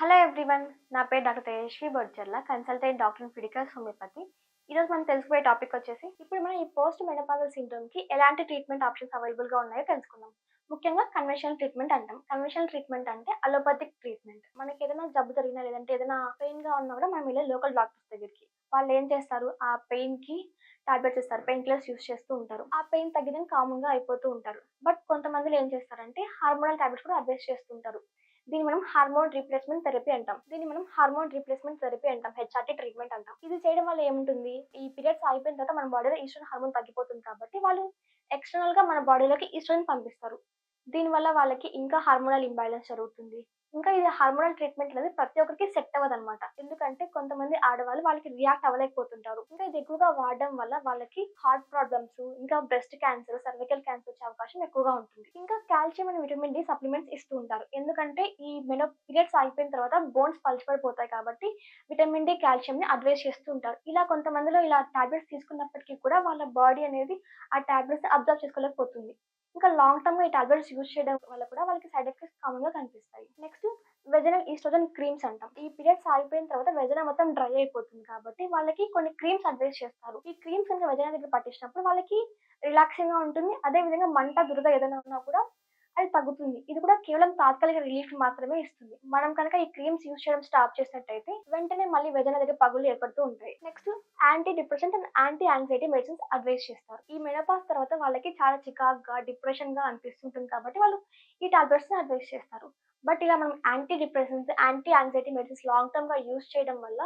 Hello everyone నా పేరు doctor Tejaswi Bodcharla consultant doctor Fidicals homeopathy ఈరోజు మనం తెలుసుకునే టాపిక్ వచ్చేసి ఇప్పుడు మనం ఈ పోస్ట్ మెనపాజల్ సిండ్రోమ్కి ఎలాంటి ట్రీట్మెంట్ ఆప్షన్స్ అవైలబుల్గా ఉన్నాయో తెలుసుకుందాం. ముఖ్యంగా కన్వెన్షనల్ ట్రీట్మెంట్ అంటాం. కన్వెన్షనల్ ట్రీట్మెంట్ అంటే అలోపతిక్ ట్రీట్మెంట్ మనకి ఏదైనా జబ్బు జరిగినా లేదంటే ఏదైనా పెయిన్గా ఉన్నా కూడా మనం వెళ్ళే లోకల్ డాక్టర్స్ దగ్గరికి. వాళ్ళు ఏం చేస్తారు? ఆ పెయిన్కి టాబ్లెట్స్ ఇస్తారు పెయిన్ కిల్లర్స్ యూస్ చేస్తూ ఉంటారు. ఆ పెయిన్ తగ్గిన కామన్గా అయిపోతూ ఉంటారు. బట్ కొంతమందిలో ఏం చేస్తారంటే హార్మోనల్ టాబ్లెట్స్ కూడా అడ్వైస్ చేస్తుంటారు దీన్ని మనం హార్మోన్ రీప్లేస్మెంట్ థెరపీ అంటాం. దీన్ని మనం హార్మోన్ రీప్లేస్మెంట్ థెరపీ అంటాం. హెచ్ఆర్టీ ట్రీట్మెంట్ అంటాం. ఇది చేయడం వల్ల ఏముంటుంది? ఈ పీరియడ్స్ అయిపోయిన తర్వాత మన బాడీలో ఈస్ట్రోన్ హార్మోన్ తగ్గిపోతుంది కాబట్టి వాళ్ళు ఎక్స్టర్నల్గా మన బాడీలోకి ఈస్ట్రోన్ పంపిస్తారు. దీనివల్ల వాళ్ళకి ఇంకా హార్మోనల్ ఇంబ్యాలెన్స్ జరుగుతుంది. ఇంకా ఇది హార్మోనల్ ట్రీట్మెంట్ అనేది ప్రతి ఒక్కరికి సెట్ అవ్వదు అనమాట ఎందుకంటే కొంతమంది ఆడవాళ్ళు వాళ్ళకి రియాక్ట్ అవ్వలేకపోతుంటారు. ఇంకా ఇది ఎక్కువగా వాడడం వల్ల వాళ్ళకి హార్ట్ ప్రాబ్లమ్స్ ఇంకా బ్రెస్ట్ క్యాన్సర్ సర్వికల్ క్యాన్సర్ వచ్చే అవకాశం ఎక్కువగా ఉంటుంది. ఇంకా calcium and vitamin D supplements ఇస్తూ ఉంటారు. ఎందుకంటే ఈ మెనో పీరియడ్స్ అయిపోయిన తర్వాత బోన్స్ పలిచిపడిపోతాయి కాబట్టి విటమిన్ డి కాల్షియం ని అడ్వైస్ చేస్తూ ఉంటారు. ఇలా కొంతమందిలో ఇలా టాబ్లెట్స్ తీసుకున్నప్పటికీ కూడా వాళ్ళ బాడీ అనేది ఆ టాబ్లెట్స్ అబ్జర్వ్ చేసుకోలేకపోతుంది. ఇంకా లాంగ్ టర్మ్గా ఈ టాబ్లెట్స్ యూజ్ చేయడం వల్ల కూడా వాళ్ళకి సైడ్ ఎఫెక్ట్స్ కామన్గా కనిపిస్తాయి. నెక్స్ట్ వెజనల్ ఈస్ట్రోజన్ క్రీమ్స్ అంటాం. ఈ పీరియడ్స్ ఆగిపోయిన తర్వాత వెజన మొత్తం డ్రై అయిపోతుంది కాబట్టి వాళ్ళకి కొన్ని క్రీమ్స్ అడ్వైస్ చేస్తారు. ఈ క్రీమ్స్ కనుక వెజన దగ్గర పట్టించినప్పుడు వాళ్ళకి రిలాక్సింగ్గా ఉంటుంది. అదే విధంగా మంట దురద ఏదైనా ఉన్నా కూడా అది తగ్గుతుంది. ఇది కూడా కేవలం తాత్కాలిక రిలీఫ్ మాత్రమే ఇస్తుంది. మనం కనుక ఈ క్రీమ్స్ యూజ్ చేయడం స్టాప్ చేసినట్టయితే వెంటనే మళ్ళీ వేదన దగ్గర పగులు ఏర్పడుతూ ఉంటాయి. Next anti depression and anti anxiety medicines advice చేస్తారు. ఈ మెనపాస్ తర్వాత వాళ్ళకి చాలా చికాగ్గా డిప్రెషన్గా అనిపిస్తుంటుంది కాబట్టి వాళ్ళు ఈ టాబ్లెట్స్ని అడ్వైస్ చేస్తారు. బట్ ఇలా మనం anti depressions anti anxiety medicines long టర్మ్గా use చేయడం వల్ల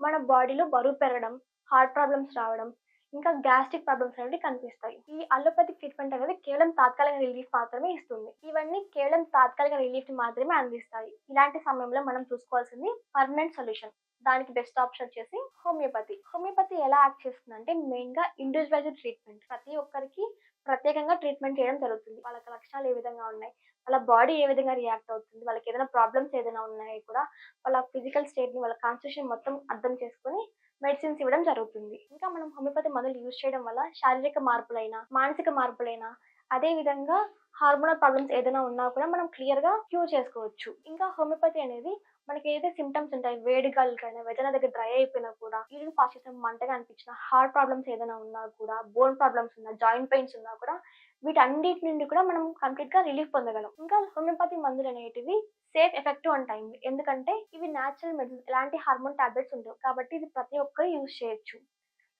మన బాడీలో బరువు పెరగడం హార్ట్ ప్రాబ్లమ్స్ రావడం ఇంకా గ్యాస్ట్రిక్ ప్రాబ్లమ్స్ అనేవి కనిపిస్తాయి. ఈ అలోపతిక్ ట్రీట్మెంట్ అనేది కేవలం తాత్కాలిక రిలీఫ్ మాత్రమే ఇస్తుంది. ఇవన్నీ కేవలం తాత్కాలిక రిలీఫ్ మాత్రమే అందిస్తాయి. ఇలాంటి సమయంలో మనం చూసుకోవాల్సింది పర్మనెంట్ సొల్యూషన్ దానికి బెస్ట్ ఆప్షన్ వచ్చేసి హోమియోపతి హోమియోపతి ఎలా యాక్ట్ చేస్తుందంటే మెయిన్గా ఇండివిజువలైజ్డ్ ట్రీట్మెంట్ ప్రతి ఒక్కరికి ప్రత్యేకంగా ట్రీట్మెంట్ చేయడం జరుగుతుంది. వాళ్ళకి లక్షణాలు ఏ విధంగా ఉన్నాయి? వాళ్ళ బాడీ ఏ విధంగా రియాక్ట్ అవుతుంది? వాళ్ళకి ఏదైనా ప్రాబ్లమ్స్ ఏదైనా ఉన్నాయి కూడా వాళ్ళ ఫిజికల్ స్టేట్ని వాళ్ళ కాన్స్టిట్యూషన్ మొత్తం అర్థం చేసుకుని మెడిసిన్స్ ఇవ్వడం జరుగుతుంది. ఇంకా మనం హోమియోపతి మందులు యూజ్ చేయడం వల్ల శారీరక మార్పులైనా మానసిక మార్పులైనా అదే విధంగా హార్మోనల్ ప్రాబ్లమ్స్ ఏదైనా ఉన్నా కూడా మనం క్లియర్గా క్యూర్ చేసుకోవచ్చు. ఇంకా హోమియోపతి అనేది మనకి ఏదైతే సిమ్టమ్స్ ఉంటాయి వేడి గాలికైనా వెదన దగ్గర డ్రై అయిపోయినా కూడా యూరిన్ ఫాస్ట్ చేసిన మంటగా అనిపించిన హార్ట్ ప్రాబ్లమ్స్ ఏదైనా ఉన్నా కూడా బోన్ ప్రాబ్లమ్స్ ఉన్నా జాయింట్ పెయిన్స్ ఉన్నా కూడా వీటన్నిటి నుండి కూడా మనం కంప్లీట్గా రిలీఫ్ పొందగలం. ఇంకా హోమియోపతి మందులు అనేటివి సేఫ్ ఎఫెక్టివ్ అండ్ ఎందుకంటే ఇవి న్యాచురల్ మెడిసిన్ ఎలాంటి హార్మోన్ టాబ్లెట్స్ ఉండవు. కాబట్టి ఇది ప్రతి ఒక్కరు యూజ్ చేయొచ్చు.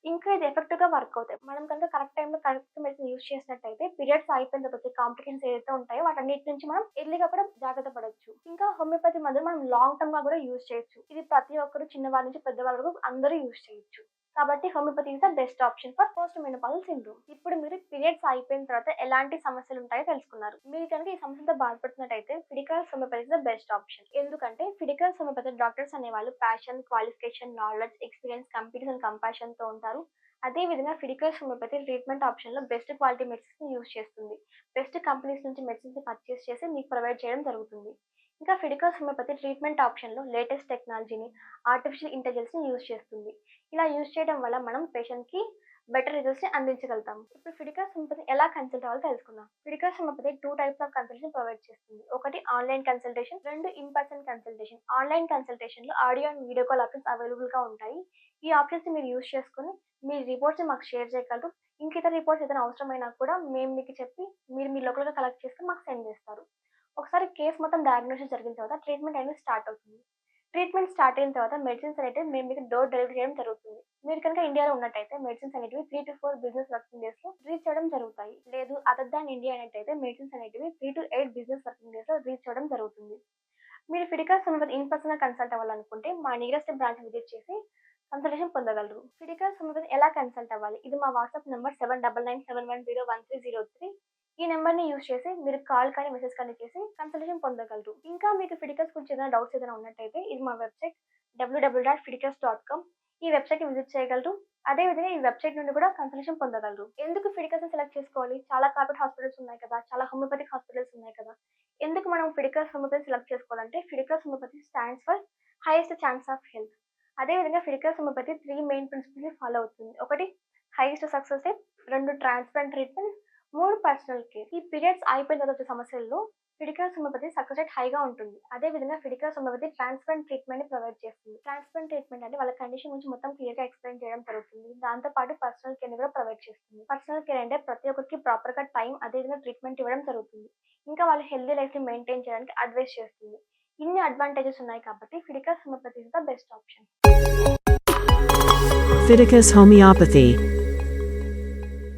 ఇంకా ఇది ఎఫెక్ట్గా వర్క్ అవుతాయి. మనం కనుక కరెక్ట్ టైంలో కరెక్ట్ మెడిసిన్ యూస్ చేసినట్టయితే పీరియడ్స్ అయిపోయిన తర్వాత కాంప్లికేషన్స్ ఏదైతే ఉంటాయో వాటన్నిటి నుంచి మనం ఎర్లీగా కూడా జాగ్రత్త పడవచ్చు ఇంకా హోమియోపతి మందులు మనం లాంగ్ టర్మ్గా కూడా యూస్ చేయొచ్చు. ఇది ప్రతి ఒక్కరు చిన్నవారి నుంచి పెద్దవాళ్ళ వరకు అందరూ యూస్ చేయొచ్చు. కాబట్టి homeopathy is the best option for post menopausal syndrome ఇప్పుడు మీరు పీరియడ్స్ అయిపోయిన తర్వాత ఎలాంటి సమస్యలు ఉంటాయో తెలుసుకున్నారు. మీరు కనుక ఈ సమస్యలతో బాధపడుతున్నట్టయితే Fidical homeopathy is the best option ఎందుకంటే ఫిడికల్ హోమియోపతి డాక్టర్స్ అనేవాళ్ళు passion qualification knowledge experience computers and కంపాషన్తో ఉంటారు. అదే విధంగా ఫిడికల్స్ హోమియోపతి ట్రీట్మెంట్ ఆప్షన్లో బెస్ట్ క్వాలిటీ మెడిసిన్స్ యూజ్ చేస్తుంది. బెస్ట్ కంపెనీస్ నుంచి మెడిసిన్స్ పర్చేస్ చేసి మీకు ప్రొవైడ్ చేయడం జరుగుతుంది. ఇంకా ఫిడికల్స్ హోమియోపతి ట్రీట్మెంట్ ఆప్షన్లో లేటెస్ట్ టెక్నాలజీని ఆర్టిఫిషియల్ ఇంటెలిజెన్స్ని యూజ్ చేస్తుంది. ఇలా యూజ్ చేయడం వల్ల మనం పేషెంట్కి బెటర్ రిజల్ట్స్ని అందించగలుగుతాం. ఇప్పుడు ఫిడికల్స్ హోమియోపతి ఎలా కన్సల్ట్ అవ్వాలో తెలుసుకుందాం. Fidicals homeopathy two types of consultation provide చేస్తుంది. ఒకటి ఆన్లైన్ కన్సల్టేషన్. రెండు in person consultation. Online కన్సల్టేషన్లో audio and video call options అవైలబుల్గా ఉంటాయి. ఈ ఆప్షన్స్ మీరు యూజ్ చేసుకుని మీ రిపోర్ట్స్ మాకు షేర్ చేయగలరు. ఇంక ఇతర రిపోర్ట్స్ ఏదైనా అవసరమైనా కూడా మేము మీకు చెప్పి మీరు మీ లోకల్గా కలెక్ట్ చేస్తే మాకు సెండ్ చేస్తారు. ఒకసారి కేసు మొత్తం డయాగ్నోసిస్ జరిగిన తర్వాత ట్రీట్మెంట్ అనేది స్టార్ట్ అవుతుంది. ట్రీట్మెంట్ స్టార్ట్ అయిన తర్వాత మెడిసిన్స్ అనేవి మేము మీకు డోర్ డెలివరీ చేయడం జరుగుతుంది. మీరు కనుక ఇండియాలో ఉన్నట్టయితే మెడిసిన్స్ అనేటివి three to four business working డేస్లో రీచ్ చేయడం జరుగుతాయి. లేదు అదర్ దాన్ ఇండియా అనేటైతే మెడిసిన్స్ అనేటివి three to eight business working డేస్లో రీచ్ చేయడం జరుగుతుంది. మీరు ఫిడికల్ సమయం ఇన్ పర్సనల్ కన్సల్ట్ అవ్వాలనుకుంటే మా నియరెస్ట్ బ్రాంచ్ విజిట్ చేసి కన్సల్టేషన్ పొందగలరు. ఫిడికల్ సమయం ఎలా కన్సల్ట్ అవ్వాలి? ఇది మా WhatsApp number seven double nine seven one zero one three zero three ఈ నెంబర్ని యూజ్ చేసి మీరు కాల్ కానీ మెసేజ్ కానీ చేసి కన్సల్టేషన్ పొందగలరు. ఇంకా మీకు ఫిడికల్స్ గురించి ఏదైనా డౌట్స్ ఏదైనా ఉన్నట్టయితే ఇది మా website WWW dot Fidicals dot com ఈ వెబ్సైట్ని విజిట్ చేయగలరు. అదే విధంగా ఈ వెబ్సైట్ నుండి కూడా కన్సల్టేషన్ పొందగలరు. ఎందుకు ఫిడికల్స్ సెలెక్ట్ చేసుకోవాలి? చాలా కార్పొరేట్ హాస్పిటల్స్ ఉన్నాయి కదా చాలా హోమియోపతిక్ హాస్పిటల్స్ ఉన్నాయి కదా. ఎందుకు మనం ఫిడికల్స్ హోమియోపతి సెలెక్ట్ చేసుకోవాలంటే Fidicals homeopathy stands for highest chance of health అదే విధంగా Fidicals homeopathy three main principles follow అవుతుంది. ఒకటి హైయెస్ట్ సక్సెస్ రేట్ రెండు ట్రాన్స్ప్లాంట్ ట్రీట్మెంట్ మూడు పర్సనల్ కేర్ ఈ పీరియడ్స్ అయిపోయిన తర్వాత వచ్చే సమస్యల్లో ఫిడికల్ హోమియోపతి సక్సెస్ రేట్ హైగా ఉంటుంది. అదే విధంగా ఫిడికల్ హోమియోపతి ట్రాన్స్ప్లాంట్ ట్రీట్మెంట్ని ప్రొవైడ్ చేస్తుంది. ట్రాన్స్ప్లాంట్ ట్రీట్మెంట్ అంటే వాళ్ళ కండిషన్ గురించి మొత్తం క్లియర్గా ఎక్స్ప్లెయిన్ చేయడం జరుగుతుంది. దాంతో పాటు పర్సనల్ కేర్ని కూడా ప్రొవైడ్ చేస్తుంది. పర్సనల్ కేర్ అంటే ప్రతి ఒక్కరికి ప్రాపర్గా టైం అదే విధంగా ట్రీట్మెంట్ ఇవ్వడం జరుగుతుంది. ఇంకా వాళ్ళ హెల్దీ లైఫ్ని మెయింటైన్ చేయడానికి అడ్వైస్ చేస్తుంది. ఇన్ని అడ్వాంటేజెస్ ఉన్నాయి కాబట్టి Fidical homeopathy is the best option Fidicals homeopathy